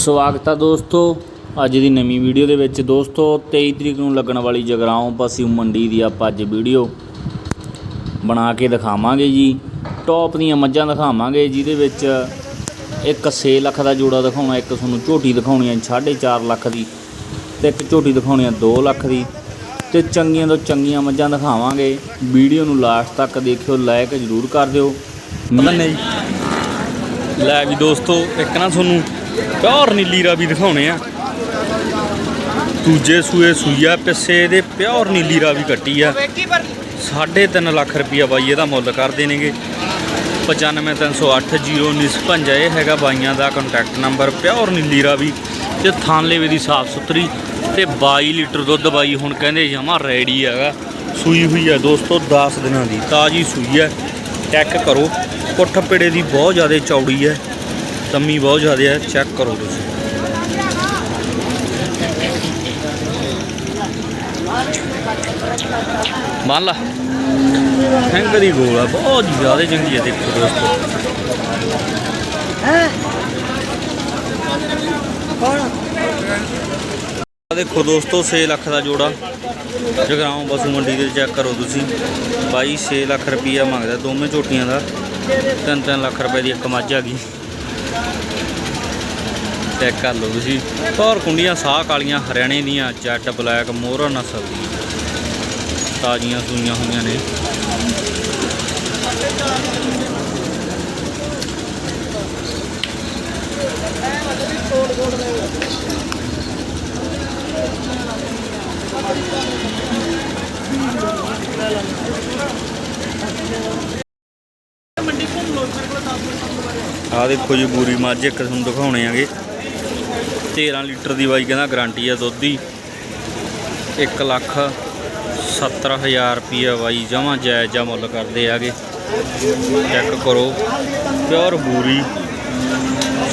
ਸਵਾਗਤ ਹੈ ਦੋਸਤੋ। ਅੱਜ ਦੀ ਨਵੀਂ ਵੀਡੀਓ ਦੇ ਵਿੱਚ ਦੋਸਤੋ 23 ਤਰੀਕ ਨੂੰ ਲੱਗਣ ਵਾਲੀ ਜਗਰਾਉਂ ਪਸ਼ੂ ਮੰਡੀ ਦੀ ਆਪਾਂ ਅੱਜ ਵੀਡੀਓ ਬਣਾ ਕੇ ਦਿਖਾਵਾਂਗੇ ਜੀ। ਟੌਪ ਦੀਆਂ ਮੱਝਾਂ ਦਿਖਾਵਾਂਗੇ, ਜਿਹਦੇ ਵਿੱਚ ਇੱਕ 6 ਲੱਖ ਦਾ ਜੋੜਾ ਦਿਖਾਉਣਾ, ਇੱਕ ਤੁਹਾਨੂੰ ਝੋਟੀ ਦਿਖਾਉਣੀ ਹੈ 4.5 ਲੱਖ ਦੀ ਤੇ ਇੱਕ ਝੋਟੀ ਦਿਖਾਉਣੀ ਹੈ 2 ਲੱਖ ਦੀ। ਤੇ ਚੰਗੀਆਂ ਤੋਂ ਚੰਗੀਆਂ ਮੱਝਾਂ ਦਿਖਾਵਾਂਗੇ। ਵੀਡੀਓ ਨੂੰ ਲਾਸਟ ਤੱਕ ਦੇਖਿਓ ਲਾਇਕ ਜ਼ਰੂਰ ਕਰ ਦਿਓ। ਪਤਾ ਨਹੀਂ ਲੈ ਵੀ ਦੋਸਤੋ, ਇੱਕ ਨਾ ਤੁਹਾਨੂੰ ਪਿਓਰ ਨੀਲੀ ਰਾਵੀ ਦਿਖਾਉਣੇ ਆ। ਦੂਜੇ ਸੂਏ ਸੂਈਆ ਪਿੱਛੇ ਦੇ ਪਿਓਰ ਨੀਲੀ ਰਾਵੀ ਕੱਟੀ ਆ। 3.5 ਲੱਖ ਰੁਪਈਆ ਬਾਈ ਇਹਦਾ ਮੁੱਲ ਕਰਦੇ ਨੇਗੇ। 9530801955 ਇਹ ਹੈਗਾ ਬਾਈਆਂ ਦਾ contact number pure Nili Ravi ਤੇ ਥਾਨਲੇਵੇ ਦੀ ਸਾਫ਼ ਸੁਥਰੀ ਤੇ 22 ਲੀਟਰ ਦੁੱਧ ਬਾਈ ਹੁਣ ਕਹਿੰਦੇ ਜਮਾ ਰੈਡੀ ਹੈਗਾ। ਸੂਈ ਹੋਈ ਹੈ ਦੋਸਤੋ 10 ਦਿਨਾਂ ਦੀ, ਤਾਜੀ ਸੂਈ ਹੈ ਚੈੱਕ ਕਰੋ, ਪੁੱਠ ਪੇੜੇ ਦੀ ਬਹੁਤ ਜ਼ਿਆਦਾ ਚੌੜੀ ਹੈ ਤੰਮੀ ਬਹੁਤ ਜ਼ਿਆਦਾ ਹੈ ਚੈੱਕ ਕਰੋ ਤੁਸੀਂ। ਮੰਨ ਲਾ। ਹੈਂਗ ਦੀ ਗੋਲ ਆ ਬਹੁਤ ਜ਼ਿਆਦਾ ਚੰਗੀ ਹੈ ਦੇਖੋ ਦੋਸਤੋ। ਆ ਦੇਖੋ ਦੋਸਤੋ 6 ਲੱਖ ਦਾ ਜੋੜਾ। ਜਗਰਾਉਂ ਪਸ਼ੂ ਮੰਡੀ ਦੇ ਚੈੱਕ ਕਰੋ ਤੁਸੀਂ। ਬਾਈ 6 ਲੱਖ ਰੁਪਈਆ ਮੰਗਦਾ ਦੋਵੇਂ ਝੋਟੀਆਂ ਦਾ। 3-3 ਲੱਖ ਰੁਪਏ ਦੀ ਇੱਕ ਮੱਝ ਆ ਗਈ। ਚੈੱਕ ਕਰ ਲਓ ਤੁਸੀਂ। ਔਰ ਕੁੰਡੀਆਂ ਸਾਹ ਕਾਲੀਆਂ ਹਰਿਆਣੇ ਦੀਆਂ ਜੱਟ ਬਲੈਕ ਮੋਹਰਾ ਨਸਲ ਦੀ ਤਾਜ਼ੀਆਂ ਸੂਈਆਂ ਹੋਈਆਂ ਨੇ। ਆ ਦੇਖੋ ਜੀ, ਬੂਰੀ ਮੱਝ ਇੱਕ ਤੁਹਾਨੂੰ ਦਿਖਾਉਣੇ ਆਗੇ। 13 ਲੀਟਰ ਦੀ ਬਾਈ ਕਹਿੰਦਾ ਗਾਰੰਟੀ ਆ ਦੁੱਧ ਦੀ। 1 ਲੱਖ 70000 ਰੁਪਈਆ ਬਾਈ ਜਮਾਂ ਜਾਇਜ਼ਾ ਮੁੱਲ ਕਰਦੇ ਆਗੇ ਚੈੱਕ ਕਰੋ। ਪਿਓਰ ਬੂਰੀ।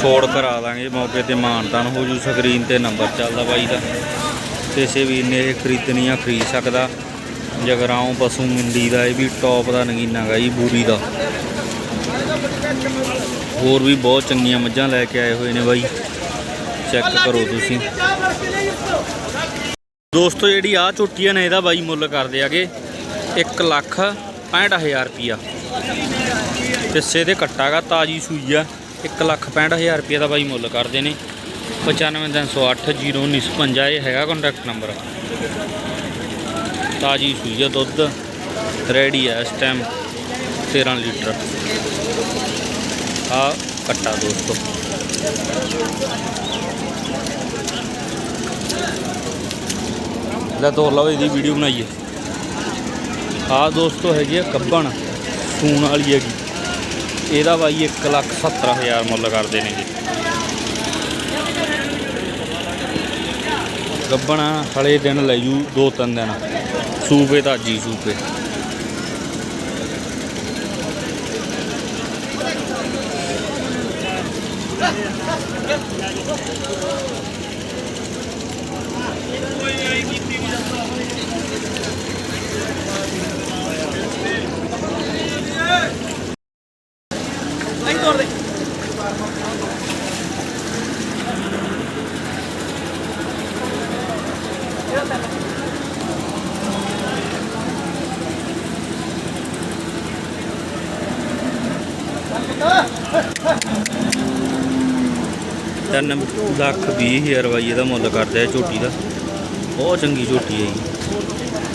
ਛੋੜ ਕਰਾ ਦਾਂਗੇ ਮੌਕੇ ਤੇ ਮਾਨਤਾਨ ਹੋ ਜੂ ਸਕਰੀਨ ਤੇ ਨੰਬਰ ਚੱਲਦਾ ਬਾਈ ਦਾ। ਕਿਸੇ ਵੀ ਨੇ ਇਹ ਖਰੀਦਣੀ ਆ, ਖਰੀਦ ਸਕਦਾ। ਜਗਰਾਉਂ ਪਸ਼ੂ ਮੰਡੀ ਦਾ ਇਹ ਵੀ ਟੌਪ ਦਾ ਨਗੀਨਾ ਗਾ ਜੀ ਬੂਰੀ ਦਾ। ਹੋਰ ਵੀ ਬਹੁਤ ਚੰਗੀਆਂ ਮੱਝਾਂ ਲੈ ਕੇ ਆਏ ਹੋਏ ਨੇ ਬਾਈ। ਚੈੱਕ ਕਰੋ ਤੁਸੀਂ। ਦੋਸਤੋ, ਜਿਹੜੀ ਆ ਝੋਟੀਆਂ ਨੇ, ਇਹਦਾ ਬਾਈ ਮੁੱਲ ਕਰਦੇ ਆਗੇ 1 ਲੱਖ 65000 ਰੁਪਿਆ ਪਿੱਛੇ ਦੇ ਕੱਟਾਗਾ ਤਾਜੀ ਸੂਈ ਆ। 1 ਲੱਖ 65000 ਰੁਪਿਆ ਦਾ ਬਾਈ ਮੁੱਲ ਕਰਦੇ ਨੇ। 9530801955 ਇਹ ਹੈਗਾ ਕੰਟੈਕਟ ਨੰਬਰ ਤਾਜੀ ਸੂਈ ਆ ਦੁੱਧ ਰੈਡੀ ਆ ਇਸ ਟਾਈਮ 13 ਲੀਟਰ। ਆ ਕੱਟਾ ਦੋਸਤੋ। ਲੈ ਤੋਰ ਲਓ ਇਹਦੀ ਵੀਡੀਓ ਬਣਾਈਏ। ਆ ਦੋਸਤੋ ਹੈਗੀ ਆ ਕੱਬਣ ਸੂਣ ਵਾਲੀ ਹੈਗੀ। ਇਹਦਾ ਬਾਈ 1 ਲੱਖ 70 ਹਜ਼ਾਰ ਮੁੱਲ ਕਰਦੇ ਨੇ ਜੀ। ਗੱਬਣ ਹਲੇ ਦਿਨ ਲੈ ਜੂ ਦੋ ਤਿੰਨ ਦਿਨ। ਸੂਪੇ ਤਾਂ ਜੀ ਸੂਪੇ। ਤਿੰਨ ਲੱਖ ਵੀਹ ਹਜ਼ਾਰ ਬਾਈ ਇਹਦਾ ਮੁੱਲ ਕਰਦਾ ਹੈ ਝੋਟੀ ਦਾ। ਬਹੁਤ ਚੰਗੀ ਝੋਟੀ ਹੈ ਜੀ।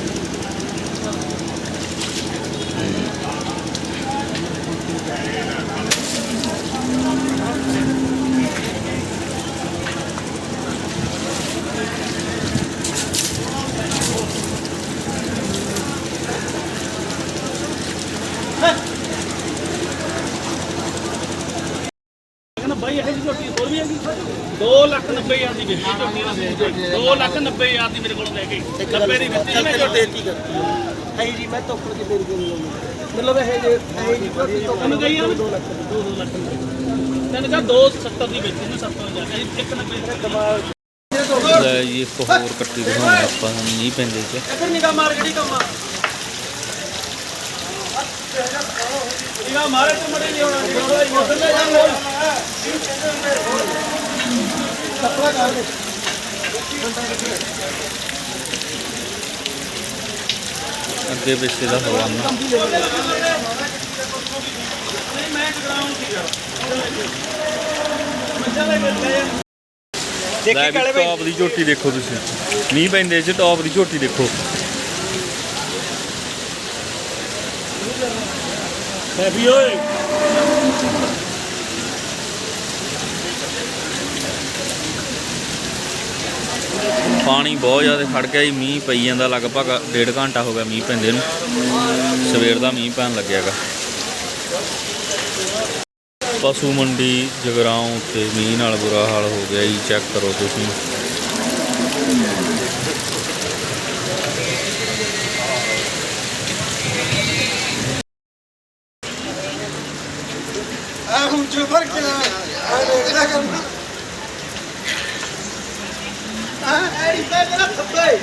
ਬਾਈ ਇਹ ਜੀ ਝੋਟੀ ਹੋਰ ਵੀ ਹੈਗੀ 2 ਲੱਖ 90 ਹਜ਼ਾਰ ਦੀ ਵੇਚੀ ਝੋਟੀ ਨਾ 2 ਲੱਖ 90 ਹਜ਼ਾਰ ਦੀ ਮੇਰੇ ਕੋਲੋਂ ਲੈ ਕੇ 90 ਦੀ ਵੇਚੀ। ਮੈਂ ਝੋਟੀ ਹੈ ਜੀ ਮੈਂ ਤੋਕੜ ਕੇ ਤੇਰੀ ਕੋਲ ਮਤਲਬ ਇਹ ਜੇ ਹੈ ਜੀ ਤੁਹਾਨੂੰ ਕਹੀ ਆ 2 ਲੱਖ 2 ਲੱਖ ਤੈਨੂੰ ਕਹਾ 270 ਦੀ ਵੇਚੀ ਨੂੰ 70 ਹਜ਼ਾਰ। ਇਹ 190 ਦਾ ਲੈ ਜੀ ਇੱਕ ਹੋਰ ਕੱਟੀ ਦਿਖਾਉਣਾ ਆਪਾਂ ਨਹੀਂ ਪੈਂਦੇ ਚ ਇੱਧਰ ਨਿਗਾਹ ਮਾਰ ਕਿਹੜੀ ਕੰਮ ਆ? ਨਿਗਾਹ ਮਾਰੇ ਤੇ ਮੜੇ ਨਹੀਂ ਹੋਣਾ। ਉਧਰ ਲੈ ਜਾ ਕੱਪੜਾ ਕਰ ਦੇ ਅੱਗੇ ਪਿੱਛੇ ਦਾ ਹਵਾਨਾ ਦੇਖੀ ਕਾਲੇ ਭਾਈ ਟੌਪ ਦੀ ਝੋਟੀ ਦੇਖੋ ਤੁਸੀਂ। ਮੀਂਹ ਪੈਂਦੇ ਚ ਟੌਪ ਦੀ ਝੋਟੀ ਦੇਖੋ। ਹੈਵੀ ਓਏ। ਪਾਣੀ ਬਹੁਤ ਜ਼ਿਆਦਾ ਖੜ ਗਿਆ ਜੀ, ਮੀਂਹ ਪਈ ਜਾਂਦਾ, ਲਗਭਗ ਡੇਢ ਘੰਟਾ ਹੋ ਗਿਆ ਮੀਂਹ ਪੈਂਦੇ ਨੂੰ। ਸਵੇਰ ਦਾ ਮੀਂਹ ਪੈਣ ਲੱਗਿਆਗਾ ਪਸ਼ੂ ਮੰਡੀ ਜਗਰਾਉਂ ਤੇ ਮੀਂਹ ਨਾਲ ਬੁਰਾ ਹਾਲ ਹੋ ਗਿਆ ਜੀ ਚੈੱਕ ਕਰੋ ਤੁਸੀਂ। 85 na keep sabay!